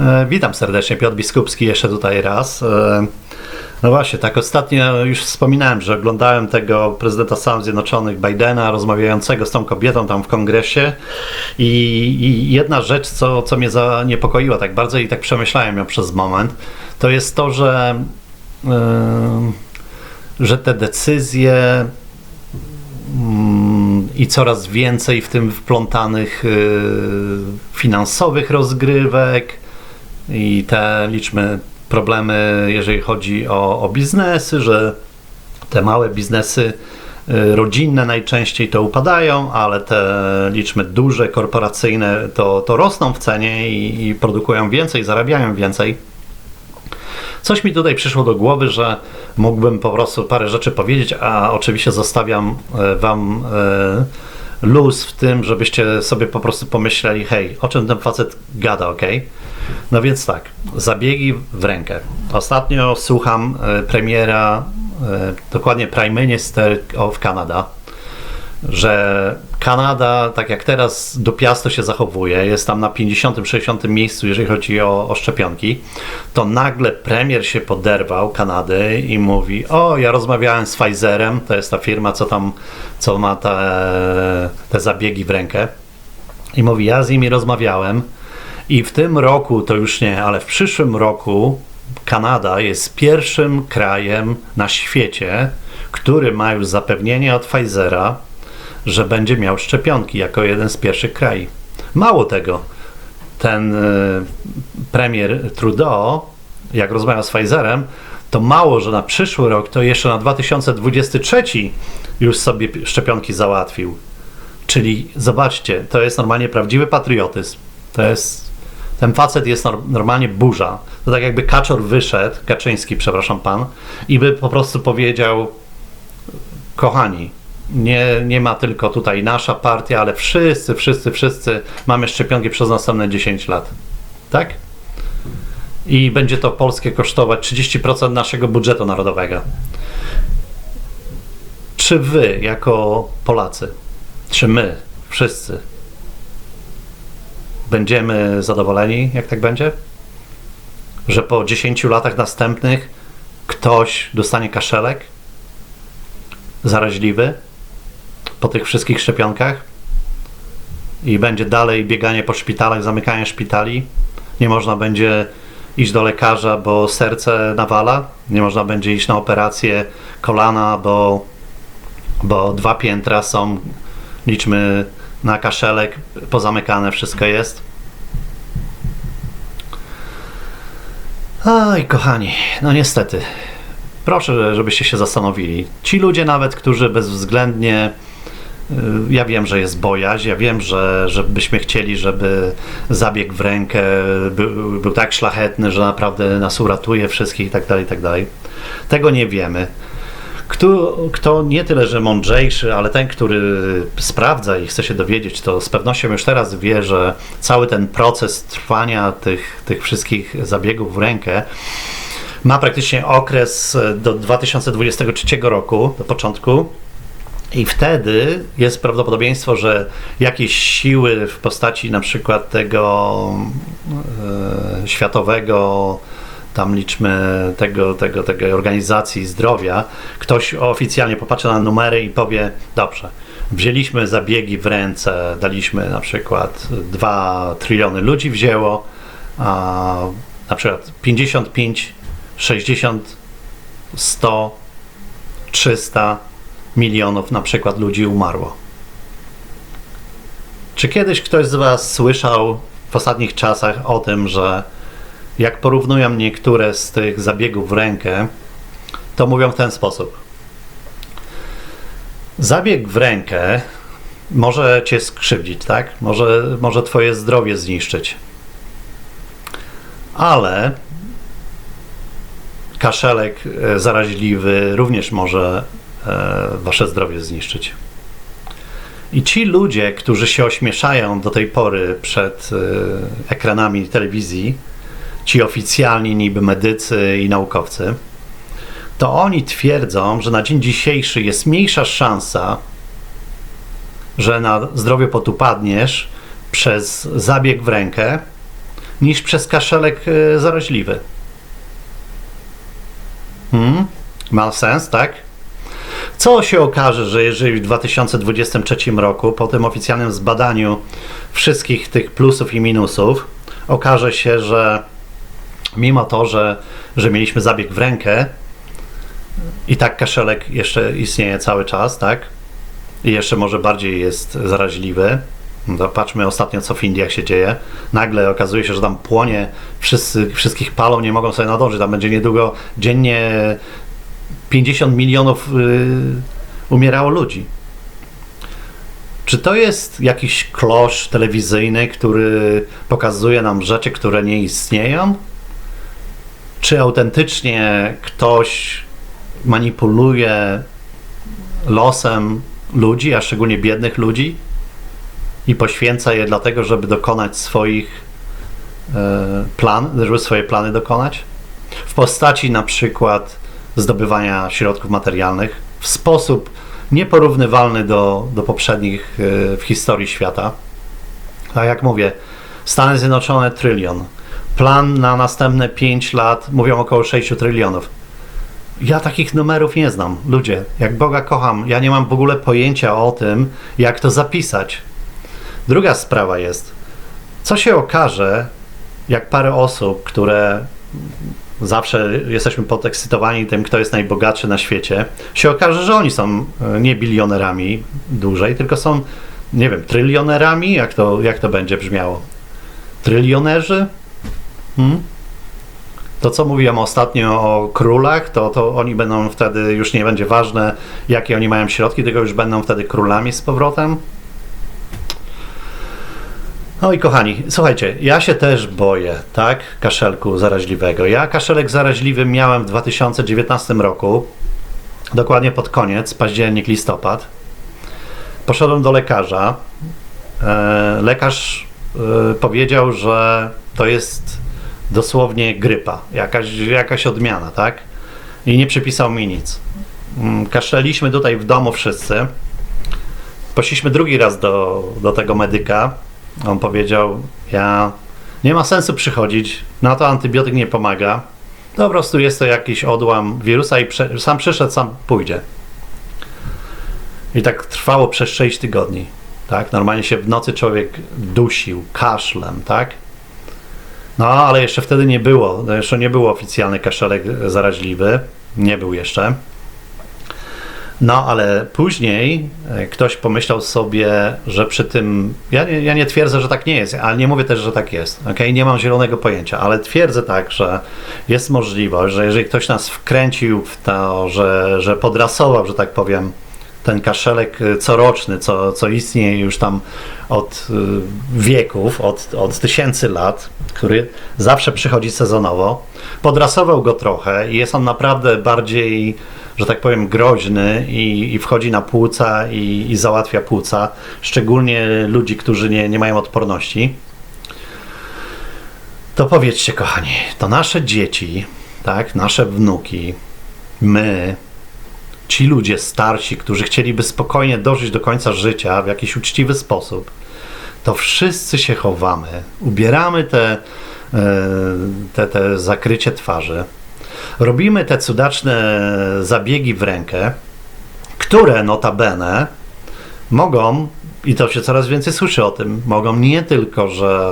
E, Witam serdecznie, Piotr Biskupski jeszcze tutaj raz. E, No właśnie, tak ostatnio już wspominałem, że oglądałem tego prezydenta Stanów Zjednoczonych Bidena rozmawiającego z tą kobietą tam w kongresie i, i jedna rzecz, co, co mnie zaniepokoiła tak bardzo i tak przemyślałem ją przez moment, to jest to, że, e, że te decyzje mm, i coraz więcej w tym wplątanych finansowych rozgrywek i te liczne problemy, jeżeli chodzi o, o biznesy, że te małe biznesy y, rodzinne najczęściej to upadają, ale te liczne duże, korporacyjne to, to rosną w cenie i, i produkują więcej, zarabiają więcej. Coś mi tutaj przyszło do głowy, że mógłbym po prostu parę rzeczy powiedzieć, a oczywiście zostawiam e, Wam e, luz w tym, żebyście sobie po prostu pomyśleli, hej, o czym ten facet gada, ok? No więc tak, zabiegi w rękę. Ostatnio słucham e, premiera, e, dokładnie Prime Minister of Canada, że Kanada, tak jak teraz dupiasto się zachowuje, jest tam na 50-60 miejscu, jeżeli chodzi o, o szczepionki, to nagle premier się poderwał Kanady i mówi, o, ja rozmawiałem z Pfizerem, to jest ta firma, co tam, co ma te, te zabiegi w rękę, i mówi, ja z nimi rozmawiałem i w tym roku, to już nie, ale w przyszłym roku Kanada jest pierwszym krajem na świecie, który ma już zapewnienie od Pfizera, że będzie miał szczepionki jako jeden z pierwszych krajów. Mało tego, ten y, premier Trudeau, jak rozmawiał z Pfizerem, to mało, że na przyszły rok, to jeszcze na 2023 już sobie szczepionki załatwił. Czyli zobaczcie, to jest normalnie prawdziwy patriotyzm. To jest. Ten facet jest nor- normalnie burza. To tak jakby Kaczor wyszedł, Kaczyński, przepraszam pan, i by po prostu powiedział: Kochani, nie, nie ma tylko tutaj nasza partia, ale wszyscy, wszyscy, wszyscy mamy szczepionki przez następne 10 lat. Tak? I będzie to Polskie kosztować 30% naszego budżetu narodowego. Czy wy, jako Polacy, czy my, wszyscy, będziemy zadowoleni, jak tak będzie? Że po 10 latach następnych ktoś dostanie kaszelek zaraźliwy po tych wszystkich szczepionkach i będzie dalej bieganie po szpitalach, zamykanie szpitali. Nie można będzie iść do lekarza, bo serce nawala. Nie można będzie iść na operację kolana, bo, bo dwa piętra są, liczmy na kaszelek, pozamykane wszystko jest. Oj, kochani, no niestety. Proszę, żebyście się zastanowili. Ci ludzie nawet, którzy bezwzględnie y, ja wiem, że jest bojaźń, ja wiem, że, że byśmy chcieli, żeby zabieg w rękę był, był tak szlachetny, że naprawdę nas uratuje wszystkich i tak dalej, i tak dalej. Tego nie wiemy. Kto, kto nie tyle, że mądrzejszy, ale ten, który sprawdza i chce się dowiedzieć, to z pewnością już teraz wie, że cały ten proces trwania tych, tych wszystkich zabiegów w rękę ma praktycznie okres do 2023 roku, do początku. I wtedy jest prawdopodobieństwo, że jakieś siły w postaci na przykład tego e, światowego, tam liczmy tego, tego, tego organizacji zdrowia, ktoś oficjalnie popatrzy na numery i powie, dobrze, wzięliśmy zabiegi w ręce, daliśmy na przykład 2 tryliony ludzi wzięło, a na przykład 55, 60, 100, 300 milionów na przykład ludzi umarło. Czy kiedyś ktoś z Was słyszał w ostatnich czasach o tym, że jak porównują niektóre z tych zabiegów w rękę, to mówią w ten sposób. Zabieg w rękę może Cię skrzywdzić, tak? Może, może Twoje zdrowie zniszczyć. Ale kaszelek e, zaraźliwy również może e, wasze zdrowie zniszczyć. I ci ludzie, którzy się ośmieszają do tej pory przed e, ekranami telewizji, ci oficjalni niby medycy i naukowcy, to oni twierdzą, że na dzień dzisiejszy jest mniejsza szansa, że na zdrowie potupadniesz przez zabieg w rękę, niż przez kaszelek e, zaraźliwy. Hmm? Ma sens, tak? Co się okaże, że jeżeli w 2023 roku, po tym oficjalnym zbadaniu wszystkich tych plusów i minusów, okaże się, że mimo to, że, że mieliśmy zabieg w rękę, i tak kaszelek jeszcze istnieje cały czas, tak? I jeszcze może bardziej jest zaraźliwy. No patrzmy ostatnio, co w Indiach się dzieje. Nagle okazuje się, że tam płonie, wszyscy, wszystkich palą, nie mogą sobie nadążyć. Tam będzie niedługo dziennie 50 milionów yy, umierało ludzi. Czy to jest jakiś klosz telewizyjny, który pokazuje nam rzeczy, które nie istnieją? Czy autentycznie ktoś manipuluje losem ludzi, a szczególnie biednych ludzi i poświęca je dlatego, żeby dokonać swoich e, plan, żeby swoje plany dokonać? W postaci na przykład zdobywania środków materialnych w sposób nieporównywalny do, do poprzednich e, w historii świata. Tak jak mówię, Stany Zjednoczone trylion. Plan na następne 5 lat mówią około 6 trylionów. Ja takich numerów nie znam. Ludzie, jak Boga kocham, ja nie mam w ogóle pojęcia o tym, jak to zapisać. Druga sprawa jest, co się okaże, jak parę osób, które zawsze jesteśmy podekscytowani tym, kto jest najbogatszy na świecie, się okaże, że oni są e, nie bilionerami dłużej, tylko są, nie wiem, trylionerami? Jak to, jak to będzie brzmiało? Trylionerzy? Hmm? To, co mówiłem ostatnio o królach, to, to oni będą wtedy, już nie będzie ważne, jakie oni mają środki, tylko już będą wtedy królami z powrotem. No i kochani, słuchajcie, ja się też boję, tak, kaszelku zaraźliwego. Ja kaszelek zaraźliwy miałem w 2019 roku, dokładnie pod koniec, październik, listopad. Poszedłem do lekarza. E, lekarz e, powiedział, że to jest dosłownie grypa, jakaś, jakaś odmiana, tak? I nie przypisał mi nic. Mm, kaszleliśmy tutaj w domu wszyscy. Poszliśmy drugi raz do, do tego medyka. On powiedział, ja nie ma sensu przychodzić, na to antybiotyk nie pomaga. To po prostu jest to jakiś odłam wirusa i prze, sam przyszedł, sam pójdzie. I tak trwało przez 6 tygodni. Tak? Normalnie się w nocy człowiek dusił kaszlem, tak? No, ale jeszcze wtedy nie było, jeszcze nie było oficjalny kaszelek zaraźliwy, nie był jeszcze. No, ale później e, ktoś pomyślał sobie, że przy tym, ja nie, ja nie twierdzę, że tak nie jest, ale nie mówię też, że tak jest, ok? Nie mam zielonego pojęcia, ale twierdzę tak, że jest możliwość, że jeżeli ktoś nas wkręcił w to, że, że podrasował, że tak powiem, ten kaszelek y, coroczny, co, co istnieje już tam od y, wieków, od, od tysięcy lat, który zawsze przychodzi sezonowo. Podrasował go trochę i jest on naprawdę bardziej, że tak powiem, groźny i, i wchodzi na płuca i, i załatwia płuca, szczególnie ludzi, którzy nie, nie mają odporności. To powiedzcie, kochani, to nasze dzieci, tak, nasze wnuki, my, ci ludzie starsi, którzy chcieliby spokojnie dożyć do końca życia w jakiś uczciwy sposób, to wszyscy się chowamy, ubieramy te, e, te, te zakrycie twarzy, robimy te cudaczne zabiegi w rękę, które notabene mogą i to się coraz więcej słyszy o tym, mogą nie tylko, że,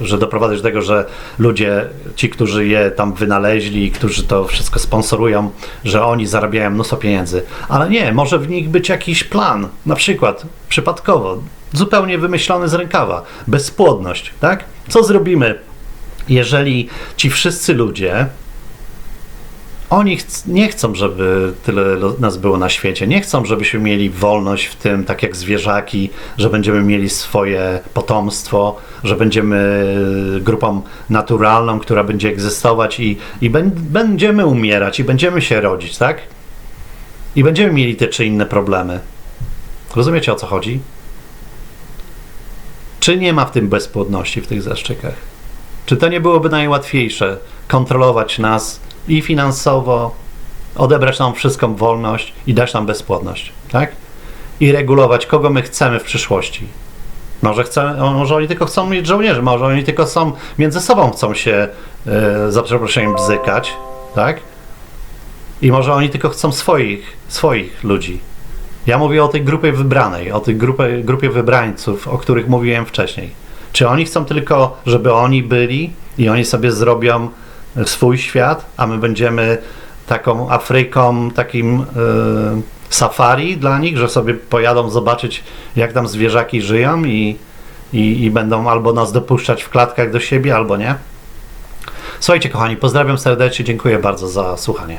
że doprowadzać do tego, że ludzie, ci, którzy je tam wynaleźli, którzy to wszystko sponsorują, że oni zarabiają mnóstwo pieniędzy, ale nie, może w nich być jakiś plan, na przykład przypadkowo, zupełnie wymyślony z rękawa, bezpłodność, tak? Co zrobimy, jeżeli ci wszyscy ludzie, oni ch nie chcą, żeby tyle nas było na świecie. Nie chcą, żebyśmy mieli wolność w tym, tak jak zwierzaki, że będziemy mieli swoje potomstwo, że będziemy grupą naturalną, która będzie egzystować i, i będziemy umierać i będziemy się rodzić, tak? I będziemy mieli te czy inne problemy. Rozumiecie o co chodzi? Czy nie ma w tym bezpłodności w tych zaszczykach? Czy to nie byłoby najłatwiejsze kontrolować nas i finansowo, odebrać nam wszystką wolność i dać nam bezpłodność, tak? I regulować, kogo my chcemy w przyszłości. Może, chce, może oni tylko chcą mieć żołnierzy, może oni tylko są między sobą chcą się e, za przeproszeniem bzykać, tak? I może oni tylko chcą swoich, swoich ludzi. Ja mówię o tej grupie wybranej, o tej grupie, grupie wybrańców, o których mówiłem wcześniej. Czy oni chcą tylko, żeby oni byli i oni sobie zrobią swój świat, a my będziemy taką Afryką, takim e, safari dla nich, że sobie pojadą zobaczyć, jak tam zwierzaki żyją i, i, i będą albo nas dopuszczać w klatkach do siebie, albo nie. Słuchajcie, kochani, pozdrawiam serdecznie, dziękuję bardzo za słuchanie.